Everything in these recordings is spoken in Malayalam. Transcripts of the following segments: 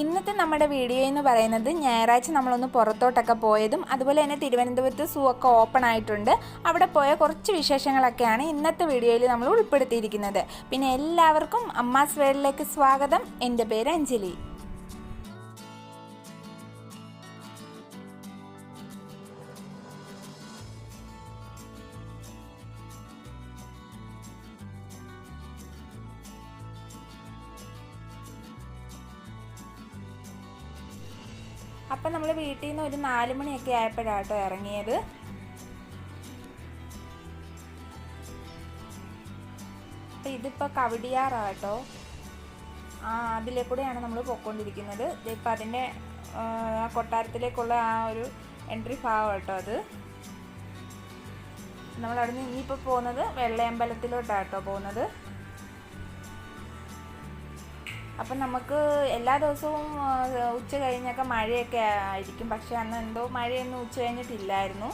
ഇന്നത്തെ നമ്മുടെ വീഡിയോ എന്ന് പറയുന്നത് ഞായറാഴ്ച നമ്മളൊന്ന് പുറത്തോട്ടൊക്കെ പോയതും അതുപോലെ തന്നെ തിരുവനന്തപുരത്ത് സൂ ഒക്കെ ഓപ്പൺ ആയിട്ടുണ്ട്. അവിടെ പോയ കുറച്ച് വിശേഷങ്ങളൊക്കെയാണ് ഇന്നത്തെ വീഡിയോയിൽ നമ്മൾ ഉൾപ്പെടുത്തിയിരിക്കുന്നത്. പിന്നെ എല്ലാവർക്കും അമ്മാസ് വേൾഡിലേക്ക് സ്വാഗതം. എന്റെ പേര് അഞ്ജലി. അപ്പം നമ്മൾ വീട്ടിൽ നിന്ന് ഒരു നാല് മണിയൊക്കെ ആയപ്പോഴാട്ടോ ഇറങ്ങിയത്. അപ്പം ഇതിപ്പോൾ കവടിയാറാട്ടോ. ആ അതിലെ കൂടെയാണ് നമ്മൾ പോയിക്കൊണ്ടിരിക്കുന്നത് ഇപ്പം അതിന്റെ ആ കൊട്ടാരത്തിലേക്കുള്ള ആ ഒരു എൻട്രി ഭാഗം കേട്ടോ അത്. നമ്മളവിടെ നിന്ന് ഇനിയിപ്പോൾ പോകുന്നത് വെള്ളയമ്പലത്തിലോട്ടാട്ടോ പോകുന്നത്. അപ്പം നമുക്ക് എല്ലാ ദിവസവും ഉച്ച കഴിഞ്ഞൊക്കെ മഴയൊക്കെ ആയിരിക്കും. പക്ഷെ അന്ന് എന്തോ മഴയൊന്നും ഉച്ച കഴിഞ്ഞിട്ടില്ലായിരുന്നു.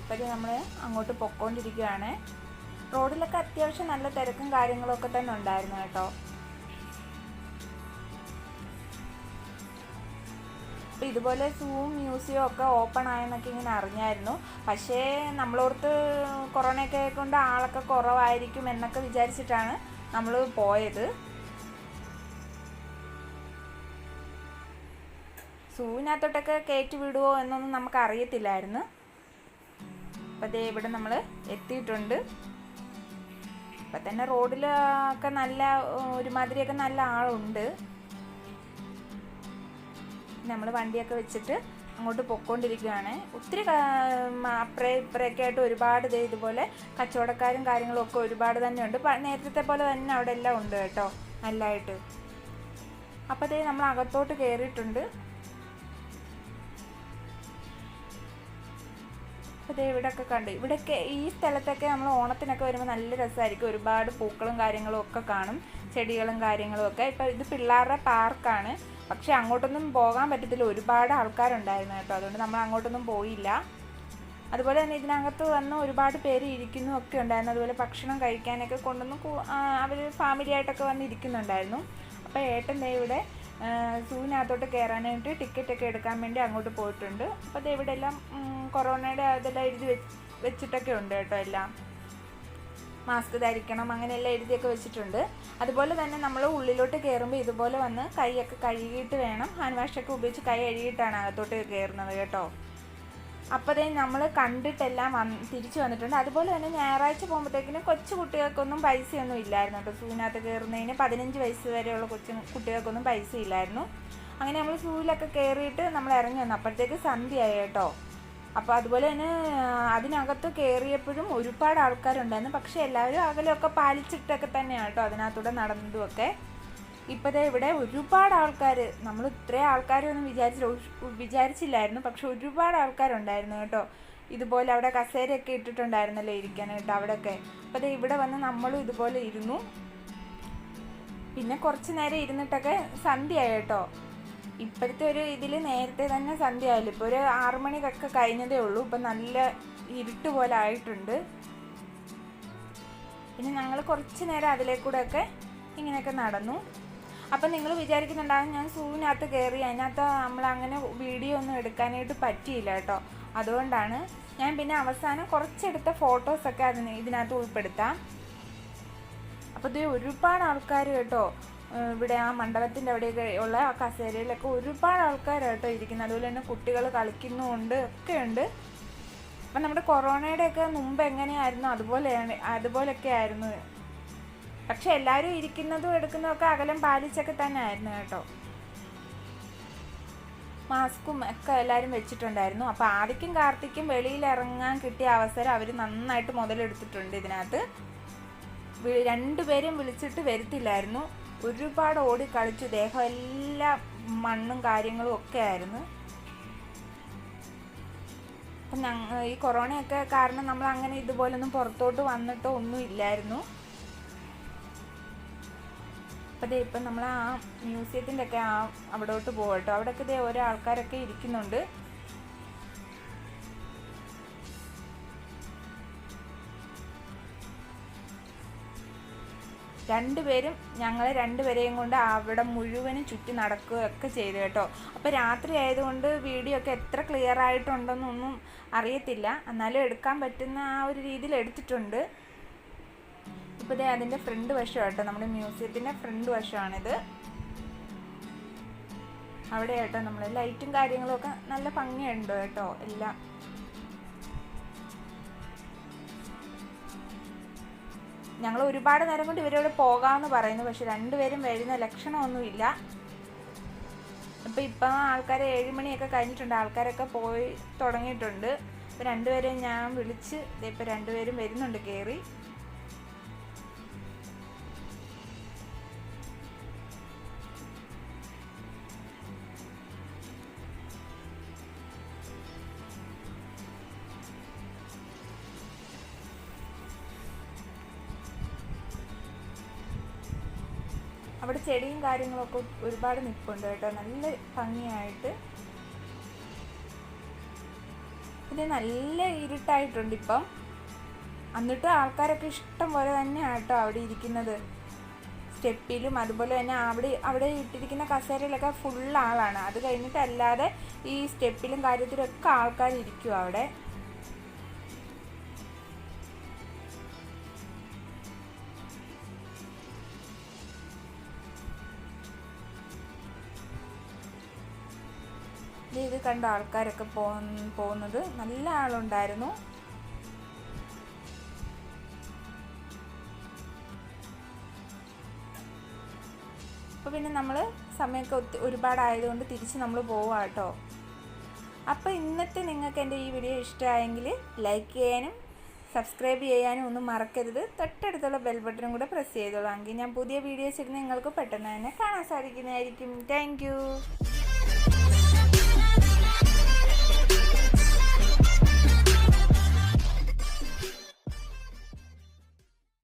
ഇപ്പോഴും നമ്മൾ അങ്ങോട്ട് പൊക്കോണ്ടിരിക്കുകയാണ് റോഡിലൊക്കെ അത്യാവശ്യം നല്ല തിരക്കും കാര്യങ്ങളൊക്കെ തന്നെ ഉണ്ടായിരുന്നു കേട്ടോ. ഇതുപോലെ സൂം മ്യൂസിയം ഒക്കെ ഓപ്പൺ ആയെന്നൊക്കെ ഇങ്ങനെ അറിഞ്ഞായിരുന്നു. പക്ഷേ നമ്മളോർത്ത് കൊറോണയൊക്കെ കൊണ്ട് ആളൊക്കെ കുറവായിരിക്കും എന്നൊക്കെ വിചാരിച്ചിട്ടാണ് നമ്മൾ പോയത്. സൂവിനകത്തോട്ടൊക്കെ കയറ്റി വിടുവോ എന്നൊന്നും നമുക്ക് അറിയത്തില്ലായിരുന്നു. അപ്പം അതേ ഇവിടെ നമ്മൾ എത്തിയിട്ടുണ്ട്. ഇപ്പം തന്നെ റോഡിലൊക്കെ നല്ല ഒരുമാതിരിയൊക്കെ നല്ല ആളുണ്ട്. നമ്മൾ വണ്ടിയൊക്കെ വെച്ചിട്ട് അങ്ങോട്ട് പൊക്കോണ്ടിരിക്കുകയാണ് ഒത്തിരി അപ്പുറേ ഇപ്പുറയൊക്കെ ആയിട്ട് ഒരുപാട് ദേ ഇതുപോലെ കച്ചവടക്കാരും കാര്യങ്ങളും ഒക്കെ ഒരുപാട് തന്നെ ഉണ്ട് നേരത്തെ പോലെ തന്നെ അവിടെ എല്ലാം ഉണ്ട് കേട്ടോ നല്ലതായിട്ട് അപ്പോൾ ദേ നമ്മൾ അകത്തോട്ട് കയറിയിട്ടുണ്ട് അപ്പോൾ ദേ ഇവിടെയൊക്കെ കണ്ട് ഇവിടെയൊക്കെ ഈ സ്ഥലത്തൊക്കെ നമ്മൾ ഓണത്തിനൊക്കെ വരുമ്പോൾ നല്ല രസമായിരിക്കും ഒരുപാട് പൂക്കളും കാര്യങ്ങളും ഒക്കെ കാണും ചെടികളും കാര്യങ്ങളും ഒക്കെ. ഇപ്പോൾ ഇത് പിള്ളേരുടെ പാർക്കാണ്. പക്ഷെ അങ്ങോട്ടൊന്നും പോകാൻ പറ്റത്തില്ല. ഒരുപാട് ആൾക്കാരുണ്ടായിരുന്നു കേട്ടോ. അതുകൊണ്ട് നമ്മൾ അങ്ങോട്ടൊന്നും പോയില്ല. അതുപോലെ തന്നെ ഇതിനകത്ത് വന്ന് ഒരുപാട് പേര് ഇരിക്കുന്നു ഒക്കെ ഉണ്ടായിരുന്നു. അതുപോലെ ഭക്ഷണം കഴിക്കാനൊക്കെ കൊണ്ടുവന്ന് അവർ ഫാമിലി ആയിട്ടൊക്കെ വന്ന് ഇരിക്കുന്നുണ്ടായിരുന്നു. അപ്പോൾ ഏട്ടൻ ദേ ഇവിടെ സൂവിനകത്തോട്ട് കയറാനായിട്ട് ടിക്കറ്റൊക്കെ എടുക്കാൻ വേണ്ടി അങ്ങോട്ട് പോയിട്ടുണ്ട്. അപ്പോൾ ദേ ഇവിടെ എല്ലാം കൊറോണയുടെ അതെല്ലാം എഴുതി വെച്ച് വെച്ചിട്ടൊക്കെ ഉണ്ട് കേട്ടോ എല്ലാം. മാസ്ക് ധരിക്കണം അങ്ങനെയെല്ലാം എഴുതിയൊക്കെ വെച്ചിട്ടുണ്ട്. അതുപോലെ തന്നെ നമ്മൾ ഉള്ളിലോട്ട് കയറുമ്പോൾ ഇതുപോലെ വന്ന് കൈയൊക്കെ കഴുകിയിട്ട് വേണം. ഹാൻഡ് വാഷൊക്കെ ഉപയോഗിച്ച് കൈ കഴുകിയിട്ടാണ് അകത്തോട്ട് കയറുന്നത് കേട്ടോ. അപ്പോഴേ നമ്മൾ കണ്ടിട്ടെല്ലാം വന്ന് തിരിച്ചു വന്നിട്ടുണ്ട്. അതുപോലെ തന്നെ ഞായറാഴ്ച പോകുമ്പോഴത്തേക്കിനും കൊച്ചു കുട്ടികൾക്കൊന്നും പൈസയൊന്നും ഇല്ലായിരുന്നു കേട്ടോ. സൂവിനകത്ത് കയറുന്നതിന് പതിനഞ്ച് വയസ്സ് വരെയുള്ള കൊച്ചു കുട്ടികൾക്കൊന്നും പൈസ ഇല്ലായിരുന്നു. അങ്ങനെ നമ്മൾ സൂവിലൊക്കെ കയറിയിട്ട് നമ്മൾ ഇറങ്ങി വന്നു. അപ്പോഴത്തേക്ക് സന്ധ്യയായി കേട്ടോ. അപ്പോൾ അതുപോലെ തന്നെ അതിനകത്ത് കയറിയപ്പോഴും ഒരുപാട് ആൾക്കാരുണ്ടായിരുന്നു. പക്ഷെ എല്ലാവരും അകലമൊക്കെ പാലിച്ചിട്ടൊക്കെ തന്നെയാണ് കേട്ടോ അതിനകത്തൂടെ നടന്നതുമൊക്കെ. ഇപ്പോഴത്തെ ഇവിടെ ഒരുപാട് ആൾക്കാർ നമ്മൾ ഇത്രയും ആൾക്കാരൊന്നും വിചാരിച്ചില്ല വിചാരിച്ചില്ലായിരുന്നു. പക്ഷെ ഒരുപാട് ആൾക്കാരുണ്ടായിരുന്നു കേട്ടോ. ഇതുപോലെ അവിടെ കസേരയൊക്കെ ഇട്ടിട്ടുണ്ടായിരുന്നല്ലോ ഇരിക്കാനായിട്ട് അവിടെയൊക്കെ. അപ്പോൾ ഇവിടെ വന്ന് നമ്മളും ഇതുപോലെ ഇരുന്നു. പിന്നെ കുറച്ച് നേരം ഇരുന്നിട്ടൊക്കെ സന്ധ്യയായി കേട്ടോ. ഇപ്പോഴത്തെ ഒരു ഇതിൽ നേരത്തെ തന്നെ സന്ധ്യ ആയില്ല? ഇപ്പോൾ ഒരു ആറു മണിക്കൊക്കെ കഴിഞ്ഞതേ ഉള്ളൂ. ഇപ്പം നല്ല ഇരുട്ട് പോലെ ആയിട്ടുണ്ട്. പിന്നെ ഞങ്ങൾ കുറച്ച് നേരം അതിലേക്കൂടെ ഒക്കെ ഇങ്ങനെയൊക്കെ നടന്നു. അപ്പം നിങ്ങൾ വിചാരിക്കുന്നുണ്ടാകും ഞാൻ സൂവിനകത്ത് കയറി അതിനകത്ത് നമ്മൾ അങ്ങനെ വീഡിയോ ഒന്നും എടുക്കാനായിട്ട് പറ്റിയില്ല കേട്ടോ. അതുകൊണ്ടാണ് ഞാൻ പിന്നെ അവസാനം കുറച്ചെടുത്ത ഫോട്ടോസൊക്കെ അതിന് ഇതിനകത്ത് ഉൾപ്പെടുത്താം. അപ്പോൾ ഇത് ഒരുപാട് ആൾക്കാർ കേട്ടോ ഇവിടെ ആ മണ്ഡപത്തിന്റെ അവിടെയൊക്കെ ഉള്ള ആ കസേരയിലൊക്കെ ഒരുപാട് ആൾക്കാരായിട്ടോ ഇരിക്കുന്നത്. അതുപോലെ തന്നെ കുട്ടികൾ കളിക്കുന്നുമുണ്ട് ഒക്കെയുണ്ട് അപ്പം നമ്മുടെ കൊറോണയുടെയൊക്കെ മുമ്പ് എങ്ങനെയായിരുന്നു? അതുപോലെയാണ് അതുപോലൊക്കെ ആയിരുന്നു. പക്ഷെ എല്ലാവരും ഇരിക്കുന്നതും എടുക്കുന്നതും ഒക്കെ അകലം പാലിച്ചൊക്കെ തന്നെ ആയിരുന്നു കേട്ടോ. മാസ്കും ഒക്കെ എല്ലാവരും വെച്ചിട്ടുണ്ടായിരുന്നു. അപ്പോൾ ആദിക്കും കാർത്തിക്കും വെളിയിൽ ഇറങ്ങാൻ കിട്ടിയ അവസരം അവർ നന്നായിട്ട് മുതലെടുത്തിട്ടുണ്ട് ഇതിനകത്ത്. രണ്ടുപേരും വിളിച്ചിട്ട് വരുത്തില്ലായിരുന്നു. ഒരുപാട് ഓടി കളിച്ചു. ദേഹം എല്ലാം മണ്ണും കാര്യങ്ങളും ഒക്കെ ആയിരുന്നു. അപ്പം ഈ കൊറോണയൊക്കെ കാരണം നമ്മൾ അങ്ങനെ ഇതുപോലൊന്നും പുറത്തോട്ട് വന്നിട്ടോ ഒന്നും ഇല്ലായിരുന്നു. അപ്പോൾ ദേ ഇപ്പം നമ്മൾ ആ മ്യൂസിയത്തിന്റെ ഒക്കെ ആ അവിടോട്ട് പോകട്ടോ. അവിടെയൊക്കെ ദേ ഓരോ ആൾക്കാരൊക്കെ ഇരിക്കുന്നുണ്ട്. രണ്ടുപേരും ഞങ്ങൾ രണ്ടുപേരെയും കൊണ്ട് അവിടെ മുഴുവനും ചുറ്റി നടക്കുകയൊക്കെ ചെയ്തു കേട്ടോ. അപ്പോൾ രാത്രി ആയതുകൊണ്ട് വീഡിയോ ഒക്കെ എത്ര ക്ലിയർ ആയിട്ടുണ്ടെന്നൊന്നും അറിയത്തില്ല. എന്നാലും എടുക്കാൻ പറ്റുന്ന ആ ഒരു രീതിയിൽ എടുത്തിട്ടുണ്ട്. ഇപ്പോൾ ഇതേ അതിന്റെ ഫ്രണ്ട് വശം കേട്ടോ നമ്മുടെ മ്യൂസിയത്തിന്റെ ഫ്രണ്ട് വശമാണിത്. അവിടെ കേട്ടോ നമ്മൾ ലൈറ്റും കാര്യങ്ങളും ഒക്കെ നല്ല ഭംഗിയുണ്ട് കേട്ടോ. എല്ലാം. ഞങ്ങൾ ഒരുപാട് നേരം കൊണ്ട് ഇവരോട് പോകാമെന്ന് പറയുന്നു. പക്ഷെ രണ്ടുപേരും വരുന്ന ലക്ഷണമൊന്നുമില്ല. അപ്പോൾ ഇപ്പം ആൾക്കാർ ഏഴുമണിയൊക്കെ കഴിഞ്ഞിട്ടുണ്ട്. ആൾക്കാരൊക്കെ പോയി തുടങ്ങിയിട്ടുണ്ട്. അപ്പോൾ രണ്ടുപേരെയും ഞാൻ വിളിച്ച് ഇപ്പം രണ്ടുപേരും വരുന്നുണ്ട് കയറി. അവിടെ ചെടിയും കാര്യങ്ങളൊക്കെ ഒരുപാട് നിൽപ്പുണ്ട് കേട്ടോ. നല്ല ഭംഗിയായിട്ട്. പിന്നെ നല്ല ഇരുട്ടായിട്ടുണ്ട് ഇപ്പം. എന്നിട്ട് ആൾക്കാരൊക്കെ ഇഷ്ടം പോലെ തന്നെയാണ് കേട്ടോ അവിടെ ഇരിക്കുന്നത്. സ്റ്റെപ്പിലും അതുപോലെ തന്നെ അവിടെ അവിടെ ഇട്ടിരിക്കുന്ന കസേരയിലൊക്കെ ഫുൾ ആളാണ്. അത് കഴിഞ്ഞിട്ടല്ലാതെ ഈ സ്റ്റെപ്പിലും കാര്യത്തിലൊക്കെ ആൾക്കാർ ഇരിക്കും അവിടെ. ഇത് കണ്ട ആൾക്കാരൊക്കെ പോ പോകുന്നത് നല്ല ആളുണ്ടായിരുന്നു. അപ്പോൾ പിന്നെ നമ്മൾ സമയമൊക്കെ ഒത്തി ഒരുപാടായതുകൊണ്ട് തിരിച്ച് നമ്മൾ പോവാം കേട്ടോ അപ്പോൾ ഇന്നത്തെ നിങ്ങൾക്ക് എന്റെ ഈ വീഡിയോ ഇഷ്ടമായെങ്കിൽ ലൈക്ക് ചെയ്യാനും സബ്സ്ക്രൈബ് ചെയ്യാനും ഒന്നും മറക്കരുത്. തൊട്ടടുത്തുള്ള ബെൽ ബട്ടണും കൂടെ പ്രസ് ചെയ്തോളാം. എങ്കിൽ ഞാൻ പുതിയ വീഡിയോസ് ഇടുന്ന നിങ്ങൾക്ക് പെട്ടെന്ന് തന്നെ കാണാൻ സാധിക്കുന്നതായിരിക്കും. താങ്ക്